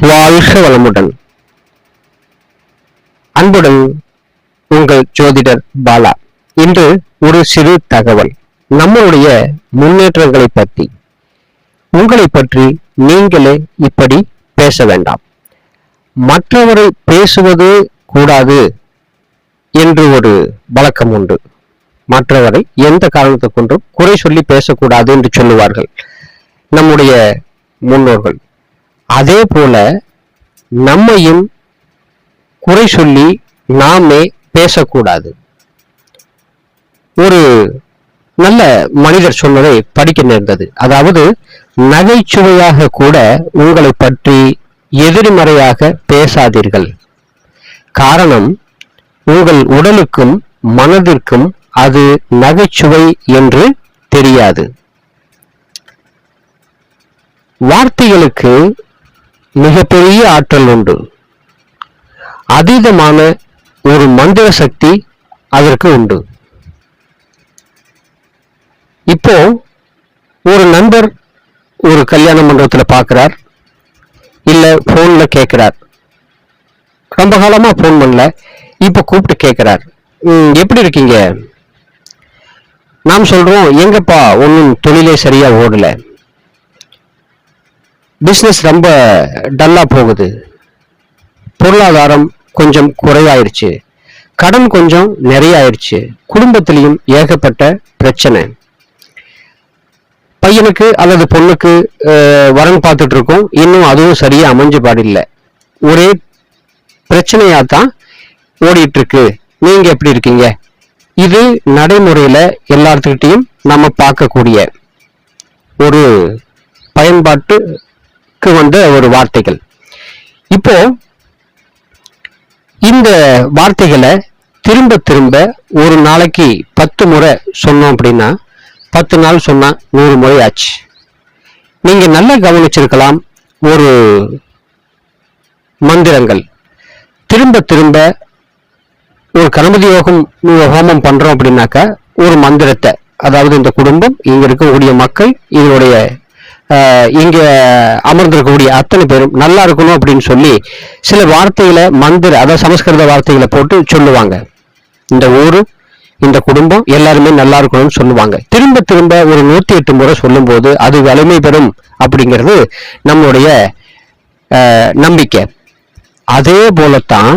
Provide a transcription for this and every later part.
வாழ்க வளமுடன். அன்புடன் உங்கள் ஜோதிடர் பாலா. இன்று ஒரு சிறு தகவல். நம்மளுடைய முன்னேற்றங்களை பற்றி. உங்களை பற்றி நீங்களே இப்படி பேச வேண்டாம். மற்றவரை பேசுவது கூடாது என்று ஒரு வழக்கம் உண்டு. மற்றவரை எந்த காரணத்தை கொண்டும் குறை சொல்லி பேசக்கூடாது என்று சொல்லுவார்கள் நம்முடைய முன்னோர்கள். அதே போல நம்மையும் குறை சொல்லி நாமே பேசக்கூடாது. ஒரு நல்ல மனிதர் சொன்னதை படிக்க நேர்ந்தது. அதாவது நகைச்சுவையாக கூட உங்களை பற்றி எதிர்மறையாக பேசாதீர்கள். காரணம் உங்கள் உடலுக்கும் மனதிற்கும் அது நகைச்சுவை என்று தெரியாது. வார்த்தைகளுக்கு மிகப்பெரிய ஆற்றல் உண்டு. அதீதமான ஒரு மந்திர சக்தி அதற்கு உண்டு. இப்போ ஒரு நண்பர் ஒரு கல்யாண மண்டபத்தில் பார்க்கிறார் இல்லை ஃபோனில் கேட்குறார் ரொம்ப காலமாக ஃபோன் பண்ணல. இப்போ கூப்பிட்டு கேட்குறார் எப்படி இருக்கீங்க? நாம் சொல்கிறோம் எங்கப்பா ஒன்றும் தொழிலே சரியாக ஓடலை. பிஸ்னஸ் ரொம்ப டல்லாக போகுது. பொருளாதாரம் கொஞ்சம் குறையாயிருச்சு கடன் கொஞ்சம் நிறைய ஆயிடுச்சு குடும்பத்திலையும் ஏகப்பட்ட பிரச்சனை. பையனுக்கு அல்லது பொண்ணுக்கு வரன் பார்த்துட்டு இருக்கோம் இன்னும் அதுவும் சரியா அமைஞ்சு பாடில்லை. ஒரே பிரச்சனையா தான் ஓடிட்டு இருக்கு நீங்க எப்படி இருக்கீங்க? இது நடைமுறையில எல்லாத்துக்கிட்டையும் நம்ம பார்க்கக்கூடிய ஒரு பயன்பாட்டு வந்த ஒரு வார்த்தைகள். இப்போ இந்த வார்த்தைகளை திரும்ப திரும்ப ஒரு நாளைக்கு பத்து முறை சொன்னோம் அப்படின்னா பத்து நாள் சொன்னா நூறு முறை ஆச்சு. நீங்க நல்லா கவனிச்சிருக்கலாம் ஒரு மந்திரங்கள். திரும்ப திரும்ப ஒரு கணபதி யோகம் ஹோமம் பண்றோம் அப்படின்னாக்கா ஒரு மந்திரத்தை அதாவது இந்த குடும்பம் இங்க இருக்கக்கூடிய மக்கள் இதனுடைய இங்கே அமர்ந்திருக்கக்கூடிய அத்தனை பேரும் நல்லா இருக்கணும் அப்படின்னு சொல்லி சில வார்த்தைகளை மந்திர அதாவது சமஸ்கிருத வார்த்தைகளை போட்டு சொல்லுவாங்க. இந்த ஊர் இந்த குடும்பம் எல்லாருமே நல்லா இருக்கணும்னு சொல்லுவாங்க. திரும்ப திரும்ப ஒரு நூற்றி எட்டு முறை சொல்லும்போது அது வலிமை பெறும் அப்படிங்கிறது நம்மளுடைய நம்பிக்கை. அதே போலத்தான்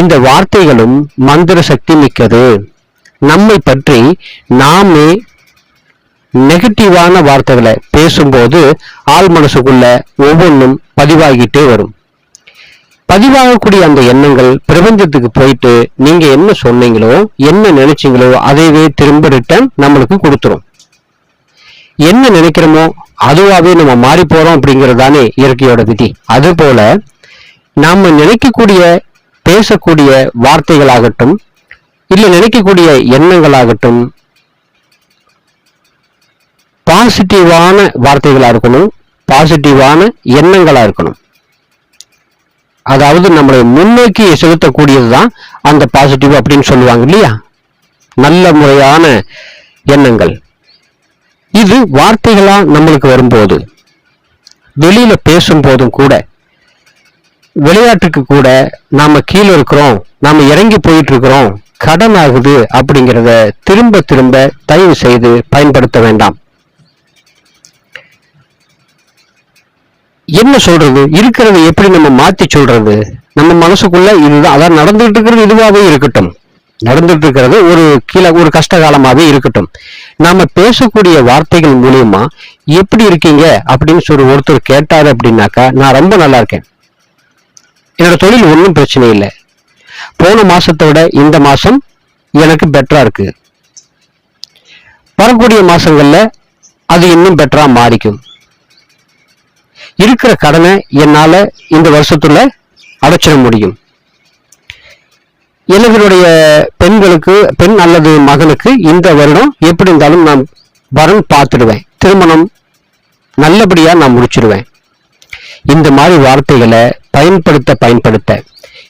இந்த வார்த்தைகளும் மந்திர சக்தி மிக்கது. நம்மை பற்றி நாமே நெகட்டிவான வார்த்தைகளை பேசும்போது ஆள் மனசுக்குள்ள ஒவ்வொன்றும் பதிவாகிட்டே வரும். பதிவாகக்கூடிய அந்த எண்ணங்கள் பிரபஞ்சத்துக்கு போயிட்டு நீங்க என்ன சொன்னீங்களோ என்ன நினைச்சீங்களோ அதைவே திரும்ப ரிட்டர்ன் நம்மளுக்கு கொடுத்துரும். என்ன நினைக்கிறோமோ அதுவாகவே நம்ம மாறி போறோம் அப்படிங்கிறது தானே இயற்கையோட விதி. அது போல நாம நினைக்கக்கூடிய பேசக்கூடிய வார்த்தைகளாகட்டும் இல்லை நினைக்கக்கூடிய எண்ணங்களாகட்டும் பாசிட்டிவான வார்த்தைகளாக இருக்கணும் பாசிட்டிவான எண்ணங்களாக இருக்கணும். அதாவது நம்மளை முன்னோக்கி செலுத்தக்கூடியது தான் அந்த பாசிட்டிவ் அப்படின்னு சொல்லுவாங்க இல்லையா? நல்ல முறையான எண்ணங்கள். இது வார்த்தைகளாக நம்மளுக்கு வரும்போது வெளியில் பேசும்போதும் கூட விளையாட்டுக்கு கூட நாம் கீழே இருக்கிறோம் நாம் இறங்கி போயிட்டு இருக்கிறோம் கடன் ஆகுது அப்படிங்கிறத திரும்ப திரும்ப தயவு செய்து பயன்படுத்த வேண்டாம். என்ன சொல்றது? இருக்கிறத எப்படி நம்ம மாத்தி சொல்றது? நம்ம மனசுக்குள்ள இதுதான் அதான் நடந்துட்டு இருக்கிறது இதுவாகவே இருக்கட்டும். நடந்துட்டு இருக்கிறது ஒரு கீழே ஒரு கஷ்ட காலமாகவே இருக்கட்டும். நாம பேசக்கூடிய வார்த்தைகள் மூலியமா எப்படி இருக்கீங்க அப்படின்னு சொல்லி ஒருத்தர் கேட்டாரு அப்படின்னாக்கா நான் ரொம்ப நல்லா இருக்கேன். என்னோட தொழில் ஒன்றும் பிரச்சனை இல்லை. போன மாசத்தை விட இந்த மாசம் எனக்கு பெட்டரா இருக்கு. வரக்கூடிய மாசங்கள்ல அது இன்னும் பெட்டரா மாறிக்கும். இருக்கிற கடனை என்னால இந்த வருஷத்துல அடைச்சிட முடியும். இளைஞருடைய பெண்களுக்கு பெண் அல்லது மகனுக்கு இந்த வருடம் எப்படி இருந்தாலும் நான் வரன் பார்த்துடுவேன். திருமணம் நல்லபடியா நான் முடிச்சிடுவேன் இந்த மாதிரி வார்த்தைகளை பயன்படுத்த பயன்படுத்த.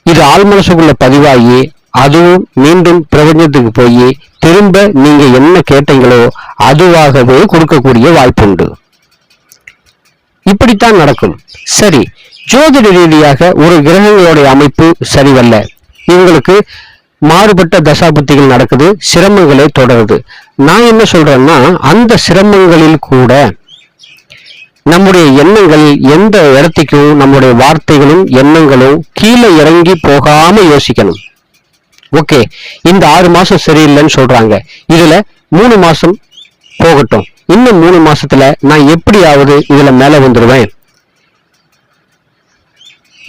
இது ஆள் மனசுக்குள்ள பதிவாகி அதுவும் மீண்டும் பிரபஞ்சத்துக்கு போய் திரும்ப நீங்க என்ன கேட்டீங்களோ அதுவாகவே கொடுக்கக்கூடிய வாய்ப்புண்டு. இப்படித்தான் நடக்கும். சரி ஜோதிட ரீதியாக ஒரு கிரகங்களுடைய அமைப்பு சரிவல்ல. இவங்களுக்கு மாறுபட்ட தசாபுத்திகள் நடக்குது சிரமங்களே தொடருது. நான் என்ன சொல்றேன்னா அந்த சிரமங்களில் கூட நம்முடைய எண்ணங்கள் எந்த இடத்துக்கும் நம்முடைய வார்த்தைகளும் எண்ணங்களும் கீழே இறங்கி போகாம யோசிக்கணும். ஓகே இந்த ஆறு மாசம் சரியில்லைன்னு சொல்றாங்க. இதுல மூணு மாசம் போகட்டும். இன்னும் மூணு மாசத்துல நான் எப்படியாவது இதுல மேல வந்துடுவேன்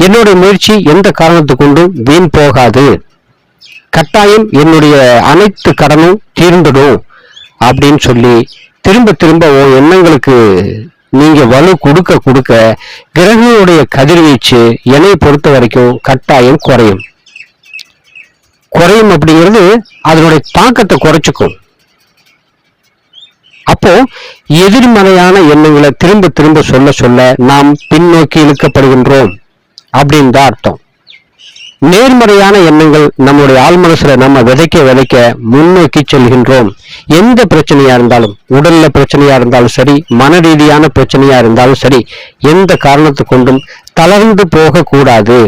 என்னுடைய முயற்சி எந்த காரணத்து கொண்டும் வீண் போகாது. கட்டாயம் என்னுடைய அனைத்து கடனும் தீர்ந்துடும் அப்படின்னு சொல்லி திரும்ப திரும்ப உன் எண்ணங்களுக்கு நீங்க வலு கொடுக்க கொடுக்க கிரகங்களுடைய கதிர்வீச்சு என்னை பொறுத்த வரைக்கும் கட்டாயம் குறையும். குறையும் அப்படிங்கிறது அதனுடைய தாக்கத்தை குறைச்சிக்கும். அப்போ எதிர்மறையான எண்ணங்களை திரும்ப திரும்ப சொல்ல சொல்ல நாம் பின்னோக்கி இழுக்கப்படுகின்றோம் அப்படின்னு தான் அர்த்தம். நேர்மறையான எண்ணங்கள் நம்முடைய ஆழ்மனசுல நம்ம விதைக்க விதைக்க முன்னோக்கி செல்கின்றோம். எந்த பிரச்சனையா இருந்தாலும் உடல்ல பிரச்சனையா இருந்தாலும் சரி மன ரீதியான பிரச்சனையா இருந்தாலும் சரி எந்த காரணத்தை கொண்டும் தளர்ந்து போகக்கூடாது.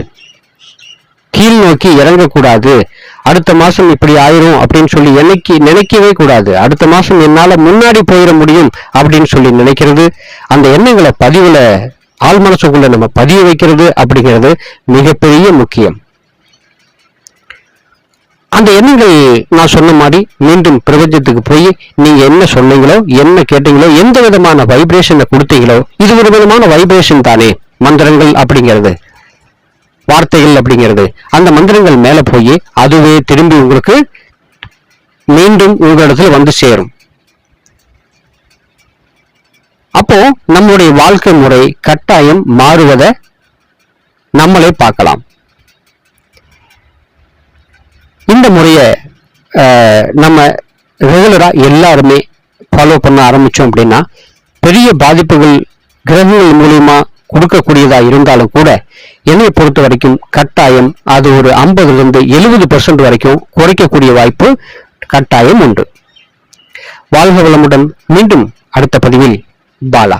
கீழ் நோக்கி இறங்கக்கூடாது. அடுத்த மாசம் இப்படி ஆயிரும் அப்படின்னு சொல்லி என்னைக்கு நினைக்கவே கூடாது. அடுத்த மாசம் என்னால முன்னாடி போயிட முடியும் அப்படின்னு சொல்லி நினைக்கிறது. அந்த எண்ணங்களை பதிவுல ஆள் மனசுக்குள்ள நம்ம பதிய வைக்கிறது அப்படிங்கிறது மிகப்பெரிய முக்கியம். அந்த எண்ணங்கள் நான் சொன்ன மாதிரி மீண்டும் பிரபஞ்சத்துக்கு போய் நீங்க என்ன சொன்னீங்களோ என்ன கேட்டீங்களோ எந்த விதமான வைப்ரேஷனை கொடுத்தீங்களோ இது ஒரு விதமான வைப்ரேஷன் தானே மந்திரங்கள் அப்படிங்கிறது. வார்த்தைகள் அப்படிங்கிறது. அந்த மந்திரங்கள் மேல போய் அதுவே திரும்பி உங்களுக்கு மீண்டும் உங்களிடத்துல வந்து சேரும். அப்போ நம்முடைய வாழ்க்கை முறை கட்டாயம் மாறுவதை நம்மளே பார்க்கலாம். இந்த முறையை நம்ம ரெகுலரா எல்லாருமே ஃபாலோ பண்ண ஆரம்பிச்சோம் அப்படின்னா பெரிய பாதிப்புகள் கிரகங்கள் மூலியமா கொடுக்கக்கூடியதா இருந்தாலும் கூட என்னை பொறுத்த வரைக்கும் கட்டாயம் அது ஒரு ஐம்பதுல இருந்து எழுபது பெர்சன்ட் வரைக்கும் குறைக்கக்கூடிய வாய்ப்பு கட்டாயம் உண்டு. வாழ்க வளமுடன் மீண்டும் அடுத்த பதிவில் பாலா.